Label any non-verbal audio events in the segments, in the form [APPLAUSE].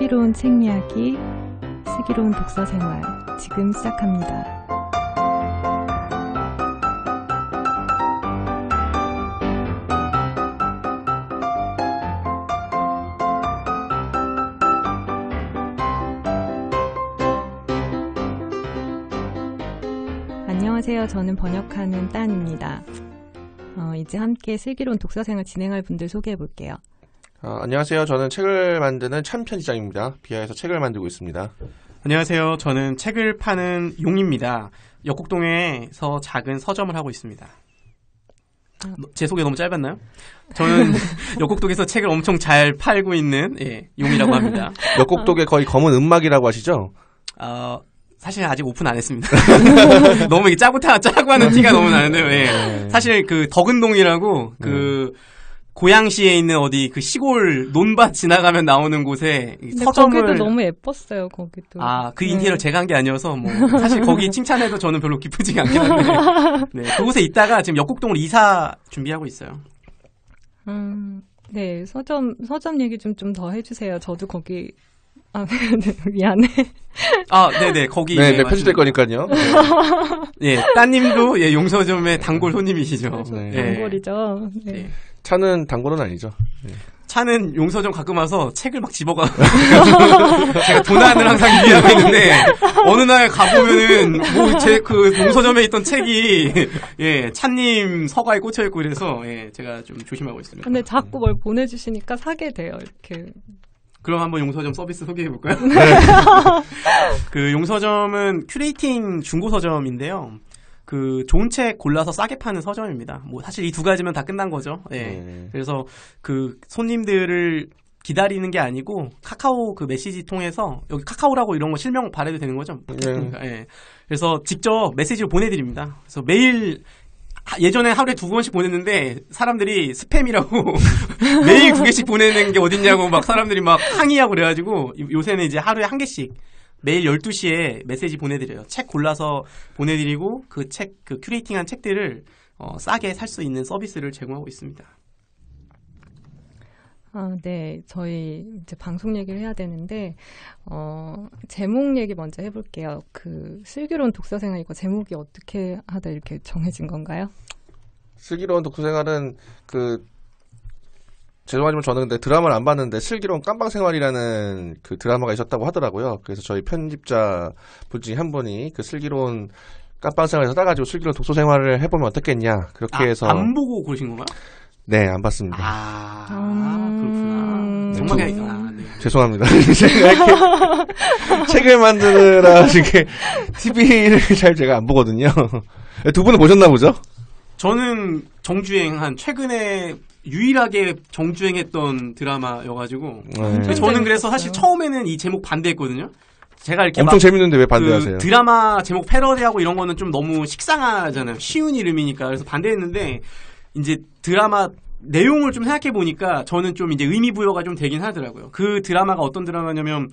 슬기로운 책 이야기, 슬기로운 독서 생활 지금 시작합니다. 안녕하세요. 저는 번역하는 딴입니다. 어, 이제 함께 슬기로운 독서 생활 진행할 분들 소개해 볼게요. 아, 안녕하세요. 저는 책을 만드는 참 편집장입니다. 비하에서 책을 만들고 있습니다. 안녕하세요. 저는 책을 파는 용입니다. 역곡동에서 작은 서점을 하고 있습니다. 아. 제 소개 너무 짧았나요? 저는 [LAUGHS] 역곡동에서 책을 엄청 잘 팔고 있는 예, 용이라고 합니다. [LAUGHS] 역곡독의 거의 검은 음막이라고 하시죠? 어, 사실 아직 오픈 안 했습니다. [LAUGHS] 너무 이게 짜고 타 짜고 하는 티가 너무 나는데요. 예. 사실 그 덕은동이라고 그 고양시에 있는 어디 그 시골 논밭 [LAUGHS] 지나가면 나오는 곳에 서점을 거기도 너무 예뻤어요. 거기도. 아, 그 네. 인테리어 제가 한 게 아니어서, 뭐, 사실 거기 [LAUGHS] 칭찬해도 저는 별로 기쁘지가 않긴 한데, [LAUGHS] 네, 그곳에 있다가 지금 역곡동으로 이사 준비하고 있어요. 음, 네, 서점, 서점 얘기 좀, 좀 더 해 주세요. 저도 거기, 아, 네, 미안해. 아, 네네, 거기. 네, 네, 네, 편집될. 거니까요. 예, 따님도, 예, 용서점의 단골 손님이시죠. 네. 예. 단골이죠. 네. 네. 차는 단골은 아니죠. 차는 용서점 가끔 와서 책을 막 집어가. [LAUGHS] 제가 도난을 항상 유의하고 있는데, 어느 날 가보면은, 뭐, 제 그 용서점에 있던 책이, 예, 차님 서가에 꽂혀있고 이래서, 예, 제가 좀 조심하고 있습니다. 근데 자꾸 뭘 보내주시니까 사게 돼요. 이렇게. 그럼 한번 용서점 서비스 소개해 볼까요? [LAUGHS] 그 용서점은 큐레이팅 중고 서점인데요. 그 좋은 책 골라서 싸게 파는 서점입니다. 뭐 사실 이 두 가지면 다 끝난 거죠. 예. 네. 그래서 그 손님들을 기다리는 게 아니고 카카오 그 메시지 통해서 여기 카카오라고 이런 거 실명 발해도 되는 거죠? 네. 예. 그래서 직접 메시지를 보내드립니다. 그래서 매일 하- 예전에 하루에 두 번씩 보냈는데 사람들이 스팸이라고 [LAUGHS] 매일 두 개씩 보내는 게 어딨냐고 막 사람들이 막 항의하고 그래가지고 요- 요새는 이제 하루에 한 개씩 매일 12시에 메시지 보내드려요. 책 골라서 보내드리고 그 책, 그 큐레이팅한 책들을 어, 싸게 살 수 있는 서비스를 제공하고 있습니다. 아, 네. 저희 이제 방송 얘기를 해야 되는데, 어, 제목 얘기 먼저 해볼게요. 그, 슬기로운 독서 생활 이거 제목이 어떻게 하다 이렇게 정해진 건가요? 슬기로운 독서 생활은 그 죄송하지만 저는 근데 드라마를 안 봤는데 슬기로운 깜방생활이라는 그 드라마가 있었다고 하더라고요. 그래서 저희 편집자 분 중에 한 분이 그 슬기로운 깜방생활에서 따가지고 슬기로운 독서 생활을 해보면 어떻겠냐 그렇게 아, 해서 안 보고 고르신 건가요? 네 안 봤습니다. 아, 음. 그렇구나. 정말 저- 아, 네. 죄송합니다. [LAUGHS] 제가 책을 만드느라 이렇게 TV를 [LAUGHS] 잘 제가 안 보거든요. 두 분은 보셨나 보죠? 저는 정주행 한 최근에 유일하게 정주행했던 드라마여가지고 네. 저는 그래서. 사실 처음에는 이 제목 반대했거든요. 제가 이렇게 엄청 막 재밌는데 왜그 반대하세요? 드라마 제목 패러디하고 이런 거는 좀 너무 식상하잖아요. 쉬운 이름이니까 그래서 반대했는데 이제 드라마 내용을 좀 생각해 보니까 저는 좀 이제 의미 부여가 좀 되긴 하더라고요. 그 드라마가 어떤 드라마냐면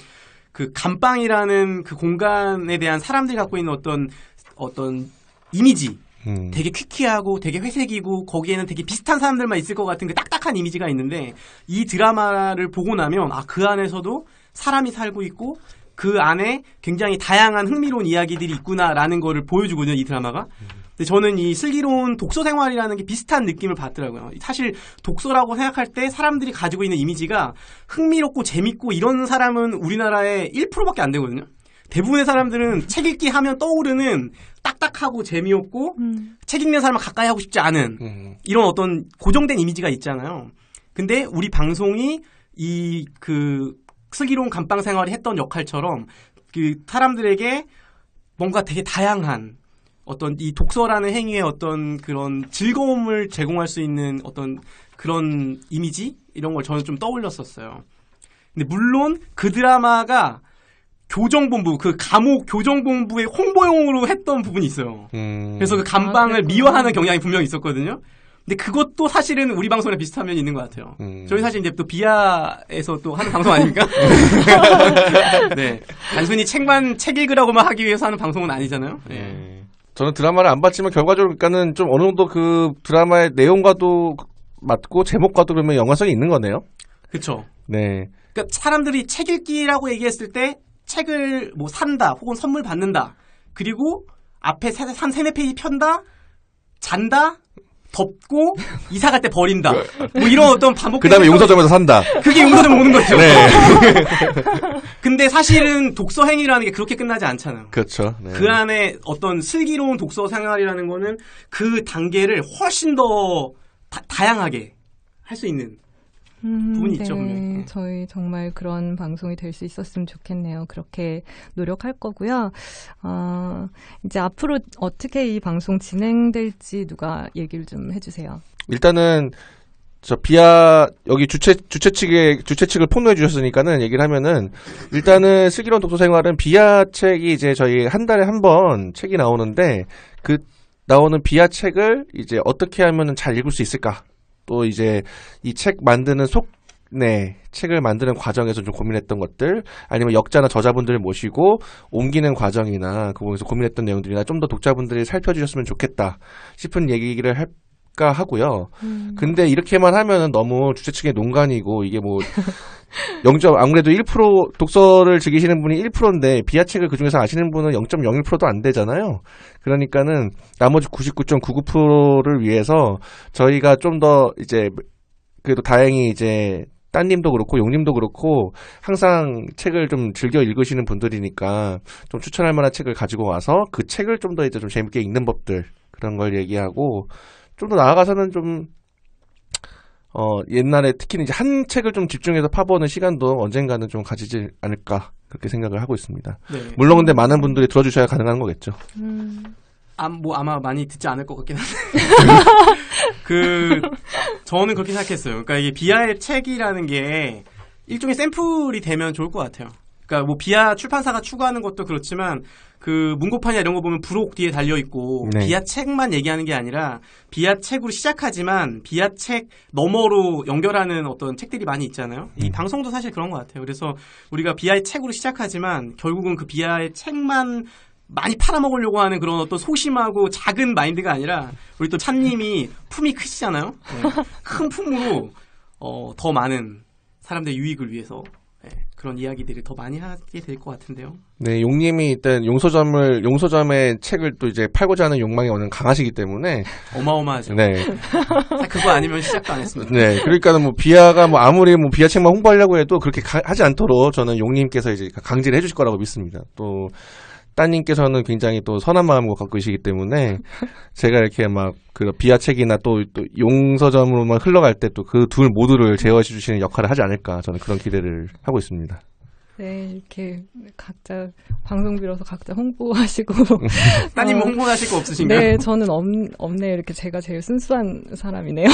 그 감방이라는 그 공간에 대한 사람들이 갖고 있는 어떤 어떤 이미지 음. 되게 퀴퀴하고 되게 회색이고 거기에는 되게 비슷한 사람들만 있을 것 같은 그 딱딱한 이미지가 있는데 이 드라마를 보고 나면 아 그 안에서도 사람이 살고 있고 그 안에 굉장히 다양한 흥미로운 이야기들이 있구나라는 거를 보여주거든요 이 드라마가. 근데 저는 이 슬기로운 독서 생활이라는 게 비슷한 느낌을 받더라고요. 사실 독서라고 생각할 때 사람들이 가지고 있는 이미지가 흥미롭고 재밌고 이런 사람은 우리나라에 1%밖에 안 되거든요. 대부분의 사람들은 책 읽기 하면 떠오르는 딱딱하고 재미없고 음. 책 읽는 사람을 가까이 하고 싶지 않은 음. 이런 어떤 고정된 이미지가 있잖아요. 근데 우리 방송이 이 그 슬기로운 감방 생활이 했던 역할처럼 그 사람들에게 뭔가 되게 다양한 어떤 이 독서라는 행위의 어떤 그런 즐거움을 제공할 수 있는 어떤 그런 이미지 이런 걸 저는 좀 떠올렸었어요. 근데 물론 그 드라마가 교정본부 그 감옥 교정본부의 홍보용으로 했던 부분이 있어요. 음. 그래서 그 아, 감방을 그랬구나. 미화하는 경향이 분명히 있었거든요. 근데 그것도 사실은 우리 방송이랑 비슷한 면이 있는 것 같아요. 음. 저희 사실 이제 또 비하에서 또 하는 방송 아닙니까? [LAUGHS] 네. 단순히 책만, 책 읽으라고만 하기 위해서 하는 방송은 아니잖아요. 네. 예. 저는 드라마를 안 봤지만 결과적으로 그러니까는 좀 어느 정도 그 드라마의 내용과도 맞고 제목과도 그러면 연관성이 있는 거네요. 그쵸. 네. 그러니까 사람들이 책 읽기라고 얘기했을 때 책을 뭐 산다 혹은 선물 받는다 그리고 앞에 세- 한 세네 페이지 편다 잔다 덮고 [LAUGHS] 이사 갈 때 버린다 뭐 이런 어떤 반복 그 다음에 용서점에서 산다. 그게 용서점 오는 거죠. 네. [LAUGHS] 근데 사실은 독서 행위라는 게 그렇게 끝나지 않잖아요. 그렇죠. 네. 그 안에 어떤 슬기로운 독서 생활이라는 거는 그 단계를 훨씬 더 다, 양하게 할 수 있는 음, 부분이 네, 있죠, 분명히. 네. 저희 정말 그런 방송이 될 수 있었으면 좋겠네요. 그렇게 노력할 거고요. 어, 이제 앞으로 어떻게 이 방송 진행될지 누가 얘기를 좀 해주세요. 일단은 저 비아 여기 주최 주최 측에 주최 측을 폭로해 주셨으니까는 얘기를 하면은 일단은 슬기로운 독서 생활은 비아 책이 이제 저희 한 달에 한 번 책이 나오는데 그 나오는 비아 책을 이제 어떻게 하면은 잘 읽을 수 있을까? 또 이제 이 책 만드는 속 네, 책을 만드는 과정에서 좀 고민했던 것들, 아니면 역자나 저자분들을 모시고 옮기는 과정이나 그 부분에서 고민했던 내용들이나 좀 더 독자분들이 살펴주셨으면 좋겠다 싶은 얘기를 할 까 하고요. 근데 이렇게만 하면은 너무 주최 측의 농간이고 이게 뭐 [LAUGHS] 영점 아무래도 1% 독서를 즐기시는 분이 1%인데 비하책을 그 중에서 아시는 분은 0.01%도 안 되잖아요. 그러니까는 나머지 99.99%를 위해서 저희가 좀 더 이제 그래도 다행히 이제 따님도 그렇고 용님도 그렇고 항상 책을 좀 즐겨 읽으시는 분들이니까 좀 추천할 만한 책을 가지고 와서 그 책을 좀 더 이제 좀 재밌게 읽는 법들 그런 걸 얘기하고 좀 더 나아가서는 좀 어, 옛날에 특히 이제 한 책을 좀 집중해서 파보는 시간도 언젠가는 좀 가지지 않을까 그렇게 생각을 하고 있습니다. 네. 물론 근데 많은 분들이 들어주셔야 가능한 거겠죠. 음, 아, 뭐 아마 많이 듣지 않을 것 같긴 한데. [LAUGHS] 그 저는 그렇게 생각했어요. 그러니까 이게 비아의 책이라는 게 일종의 샘플이 되면 좋을 것 같아요. 그러니까 뭐 비아 출판사가 추구하는 것도 그렇지만 그 문고판이나 이런 거 보면 부록 뒤에 달려 있고 네. 비아 책만 얘기하는 게 아니라 비아 책으로 시작하지만 비아 책 너머로 연결하는 어떤 책들이 많이 있잖아요. 이 음. 방송도 사실 그런 것 같아요. 그래서 우리가 비아의 책으로 시작하지만 결국은 그 비아의 책만 많이 팔아먹으려고 하는 그런 어떤 소심하고 작은 마인드가 아니라 우리 또 찬님이 품이 크시잖아요. 네. 큰 품으로 어, 더 많은 사람들의 유익을 위해서 네, 그런 이야기들을 더 많이 하게 될 것 같은데요. 네, 용님이 일단 용서점을 용서점의 책을 또 이제 팔고자 하는 욕망이 워낙 강하시기 때문에 어마어마하죠. 네, 그거 아니면 시작도 안 했습니다. 네, 그러니까는 뭐 비아가 뭐 아무리 뭐 비아 책만 홍보하려고 해도 그렇게 가- 하지 않도록 저는 용님께서 이제 강제를 해주실 거라고 믿습니다. 또 따님께서는 굉장히 또 선한 마음을 갖고 계시기 때문에 [LAUGHS] 제가 이렇게 막 그 비아 책이나 또, 또 용서점으로만 흘러갈 때 또 그 둘 모두를 제어해 주시는 역할을 하지 않을까 저는 그런 기대를 하고 있습니다. 네, 이렇게 각자 방송 빌어서 각자 홍보하시고. [LAUGHS] 따님 어, 홍보하실 거 없으신가요? 네, 저는 없, 없네요. 이렇게 제가 제일 순수한 사람이네요.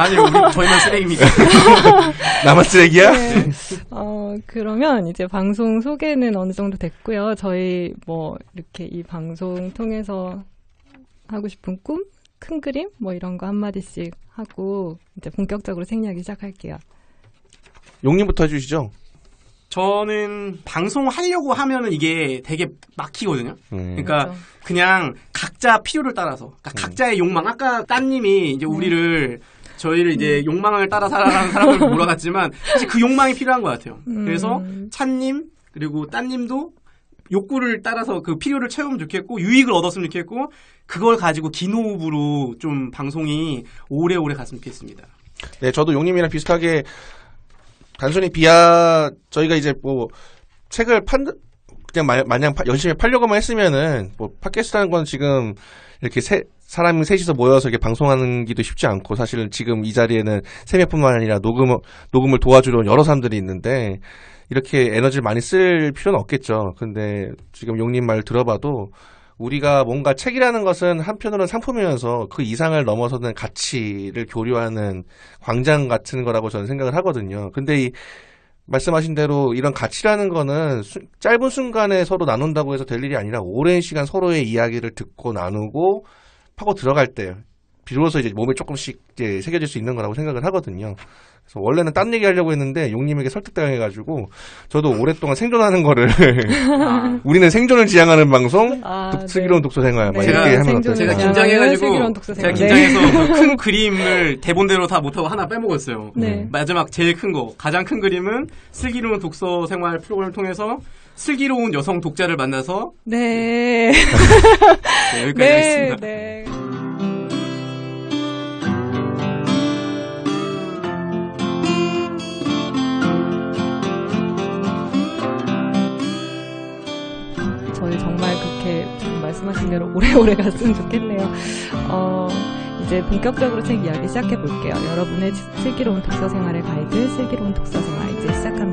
아니 [LAUGHS] 우리 저희만 쓰레기입니까? [LAUGHS] 나만 쓰레기야? 네. 어, 그러면 이제 방송 소개는 어느 정도 됐고요. 저희 뭐 이렇게 이 방송 통해서 하고 싶은 꿈, 큰 그림 뭐 이런 거 한마디씩 하고 이제 본격적으로 생략이 시작할게요. 용님부터 해주시죠. 저는 방송하려고 하면은 이게 되게 막히거든요. 네. 그러니까 그렇죠. 그냥 각자 필요를 따라서 그러니까 음. 각자의 욕망 아까 따님이 이제 우리를 저희를 이제 욕망을 따라 살아라는 사람을 [LAUGHS] 몰아갔지만 사실 그 욕망이 필요한 것 같아요. 음. 그래서 찬님 그리고 따님도 욕구를 따라서 그 필요를 채우면 좋겠고 유익을 얻었으면 좋겠고 그걸 가지고 긴 호흡으로 좀 방송이 오래오래 갔으면 좋겠습니다. 네, 저도 용님이랑 비슷하게 단순히 비하 저희가 이제 뭐 책을 판 그냥 마, 마냥 파- 열심히 팔려고만 했으면은 뭐 팟캐스트라는 건 지금 이렇게 세, 사람이 셋이서 모여서 이렇게 방송하는 기도 쉽지 않고 사실은 지금 이 자리에는 세 명뿐만 아니라 녹음 녹음을 도와주러 온 여러 사람들이 있는데 이렇게 에너지를 많이 쓸 필요는 없겠죠. 근데 지금 용님 말 들어봐도 우리가 뭔가 책이라는 것은 한편으로는 상품이면서 그 이상을 넘어서는 가치를 교류하는 광장 같은 거라고 저는 생각을 하거든요. 근데 이 말씀하신 대로 이런 가치라는 거는 수- 짧은 순간에 서로 나눈다고 해서 될 일이 아니라 오랜 시간 서로의 이야기를 듣고 나누고 파고 들어갈 때 비로소 이제 몸에 조금씩 이제 새겨질 수 있는 거라고 생각을 하거든요. 그래서 원래는 딴 얘기 하려고 했는데 용님에게 설득당해가지고 저도 오랫동안 생존하는 거를 [LAUGHS] 아, 우리는 생존을 지향하는 방송 아, 독- 네. 슬기로운 독서생활 막 네. 이렇게 하면 어떨까요? 제가 긴장해가지고 독서생활. 제가 네. 긴장해서 그큰 그림을 대본대로 다 못하고 하나 빼먹었어요. 네. 마지막 제일 큰 거, 가장 큰 그림은 슬기로운 독서 생활 프로그램을 통해서 슬기로운 여성 독자를 만나서 네. 네, 여기까지 네. 하겠습니다. 대로 오래오래 갔으면 좋겠네요. 어, 이제 본격적으로 책 이야기 시작해 볼게요. 여러분의 슬기로운 독서 생활의 가이드, 슬기로운 독서 생활 이제 시작합니다.